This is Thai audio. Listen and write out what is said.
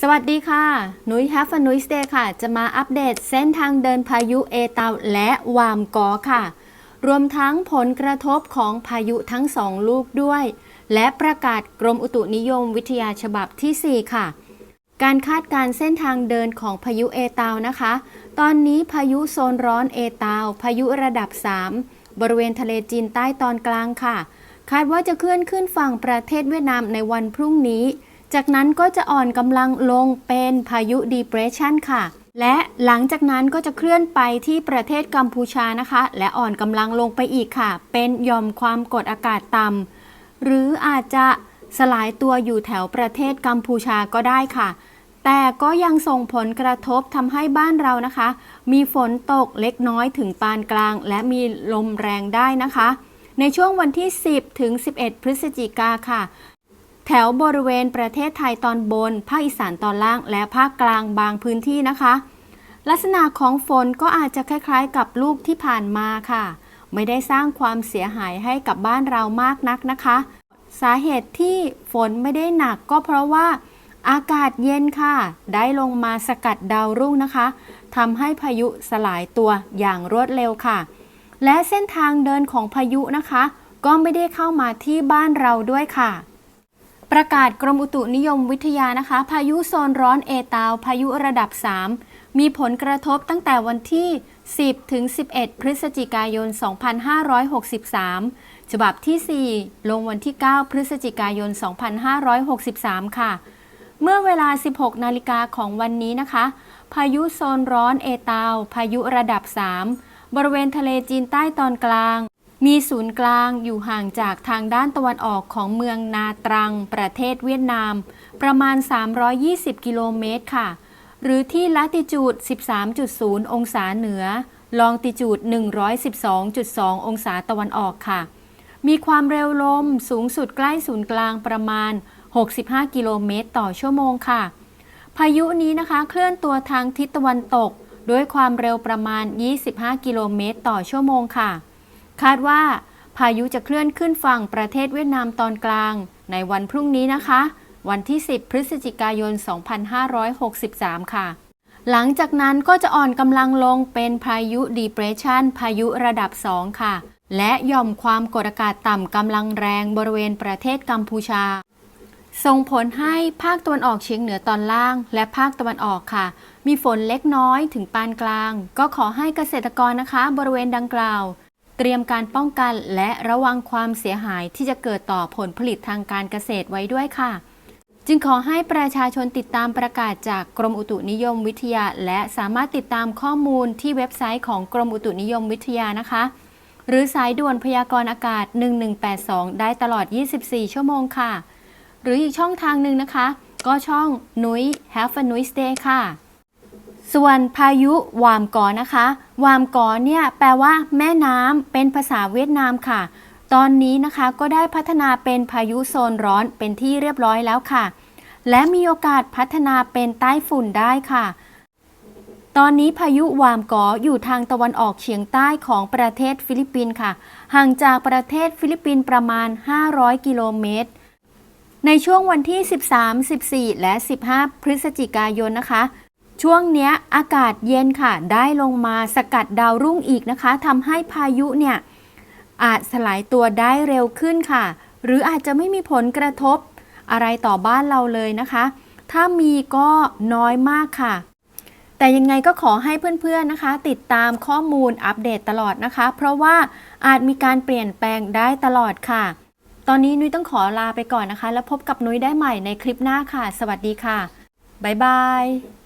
สวัสดีค่ะ นุ้ย Have a Nice Day ค่ะ จะมาอัปเดตเส้นทางเดินพายุเอตาและวามกอค่ะ รวมทั้งผลกระทบของพายุทั้งสองลูกด้วย และประกาศกรมอุตุนิยมวิทยาฉบับที่ 4 ค่ะ การคาดการเส้นทางเดินของพายุเอตานะคะ ตอนนี้พายุโซนร้อนเอตาพายุระดับ 3 บริเวณทะเลจีนใต้ตอนกลางค่ะ คาดว่าจะเคลื่อนขึ้นฝั่งประเทศเวียดนามในวันพรุ่งนี้ จากนั้นก็จะอ่อนกำลังลงเป็นพายุ depression ค่ะ และหลังจากนั้นก็จะเคลื่อนไปที่ประเทศกัมพูชานะคะ และอ่อนกำลังลงไปอีกค่ะ เป็นยอมความกดอากาศต่ำหรืออาจจะสลายตัวอยู่แถวประเทศกัมพูชาก็ได้ค่ะ แต่ก็ยังส่งผลกระทบทำให้บ้านเรานะคะ มีฝนตกเล็กน้อยถึงปานกลาง และมีลมแรงได้นะคะ ในช่วงวันที่ 10 ถึง 11 พฤศจิกาค่ะ แถวบริเวณประเทศไทยตอนบน ภาคอีสานตอนล่างและภาคกลางบางพื้นที่นะคะ ลักษณะของฝนก็อาจจะคล้ายๆ กับลูกที่ผ่านมาค่ะ ไม่ได้สร้างความเสียหายให้กับบ้านเรามากนักนะคะ สาเหตุที่ฝนไม่ได้หนักก็เพราะว่าอากาศเย็นค่ะ ได้ลงมาสกัดดาวรุ่งนะคะทำให้พายุสลายตัวอย่างรวดเร็วค่ะ และเส้นทางเดินของพายุนะคะ ก็ไม่ได้เข้ามาที่บ้านเราด้วยค่ะ ประกาศกรมอุตุนิยมวิทยานะคะ พายุโซนร้อนเอตาว พายุระดับ 3 มีผลกระทบตั้งแต่วันที่ 10 ถึง 11 พฤศจิกายน 2563 ฉบับที่ 4 ลงวันที่ 9 พฤศจิกายน 2563 ค่ะ เมื่อเวลา 16 นาฬิกาของวันนี้นะคะ พายุโซนร้อนเอตาว พายุระดับ 3 บริเวณทะเลจีนใต้ตอนกลาง มีศูนย์กลางอยู่ห่างจากทางด้านตะวันออกของเมืองนาตรัง ประเทศเวียดนาม ประมาณ 320 กิโลเมตรค่ะ หรือที่ลัติจูด 13.0 องศาเหนือ ลองติจูด 112.2 องศาตะวันออกค่ะ มีความเร็วลมสูงสุดใกล้ศูนย์กลางประมาณ 65 กิโลเมตรต่อชั่วโมงค่ะ พายุนี้นะคะเคลื่อนตัวทางทิศตะวันตก ด้วยความเร็วประมาณ 25 กิโลเมตรต่อชั่วโมงค่ะ คาดว่าพายุจะเคลื่อนขึ้นฝั่งประเทศเวียดนามตอนกลาง ในวันพรุ่งนี้นะคะ วันที่ 10 พฤศจิกายน 2563 ค่ะ หลังจากนั้นก็จะอ่อนกำลังลงเป็นพายุ depression พายุระดับ 2 ค่ะ และย่อมความกดอากาศต่ำกำลังแรงบริเวณประเทศกัมพูชา ส่งผลให้ภาคตะวันออกเฉียงเหนือตอนล่าง และภาคตะวันออกค่ะ มีฝนเล็กน้อยถึงปานกลาง ก็ขอให้เกษตรกรนะคะ บริเวณดังกล่าว เตรียมการป้องกันและระวังความเสียหายที่จะเกิดต่อผลผลิตทางการเกษตรไว้ด้วยค่ะ จึงขอให้ประชาชนติดตามประกาศจากกรมอุตุนิยมวิทยา และสามารถติดตามข้อมูลที่เว็บไซต์ของกรมอุตุนิยมวิทยานะคะ หรือสายด่วนพยากรณ์อากาศ 1182 ได้ตลอด 24 ชั่วโมงค่ะ หรืออีกช่องทางหนึ่งนะคะ ก็ช่องนุ้ย Have a Nice Day ค่ะ ส่วนพายุวามกอนะคะ วามกอเนี่ยแปลว่า แม่น้ำเป็นภาษาเวียดนามค่ะ ตอนนี้นะคะก็ได้พัฒนาเป็นพายุโซนร้อนเป็นที่เรียบร้อยแล้วค่ะ และมีโอกาสพัฒนาเป็นใต้ฝุ่นได้ค่ะ ตอนนี้พายุวามกออยู่ทางตะวันออกเฉียงใต้ของประเทศฟิลิปปินส์ค่ะ ห่างจากประเทศฟิลิปปินส์ประมาณ 500 กิโลเมตรในช่วงวันที่ 13 14 และ 15 พฤศจิกายนนะคะ ช่วงเนี้ยอากาศเย็นค่ะ ได้ลงมาสกัดดาวรุ่งอีกนะคะทำให้พายุเนี่ยอาจสลายตัวได้เร็วขึ้นค่ะ หรืออาจจะไม่มีผลกระทบอะไรต่อบ้านเราเลยนะคะ ถ้ามีก็น้อยมากค่ะ แต่ยังไงก็ขอให้เพื่อนๆนะคะ ติดตามข้อมูลอัปเดตตลอดนะคะ เพราะว่าอาจมีการเปลี่ยนแปลงได้ตลอดค่ะ ตอนนี้นุ้ยต้องขอลาไปก่อนนะคะ แล้วพบกับนุ้ยได้ใหม่ในคลิปหน้าค่ะ สวัสดีค่ะบ๊ายบาย